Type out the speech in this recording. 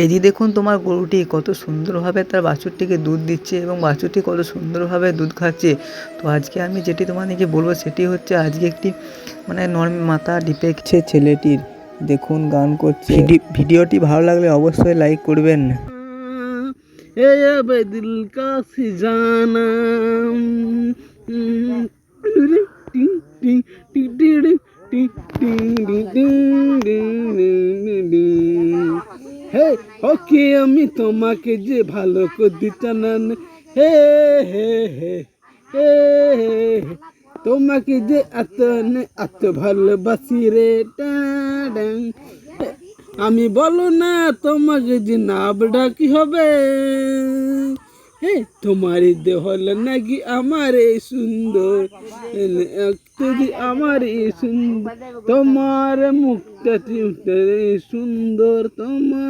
এই যে দেখুন তোমার গরুটি কত সুন্দরভাবে তার বাছুরটিকে দুধ দিচ্ছে এবং বাছুরটি কত সুন্দরভাবে দুধ খাচ্ছে। তো আজকে আমি যেটি তোমাদেরকে বলব সেটি হচ্ছে আজকে একটি মানে নর্ম মাথা ডিপেকছে ছেলেটির। দেখুন, গান করছে। ভিডিওটি ভালো লাগলে অবশ্যই লাইক করবেন। দিল কাশি টিং টিং টিং টিং টিং টিং টিং। হে, ওকে আমি তোমাকে যে ভালো করতে চানান হে হে হে হে হে, তোমাকে যে এত এত ভালোবাসি রে টাডাং। আমি বলো না তোমাকে যে নাম ডাকি হবে হ্যাঁ তোমার দেহল নাকি আমার এই সুন্দর যদি আমার এই সুন্দর, তোমার মুখটা সুন্দর, তোমার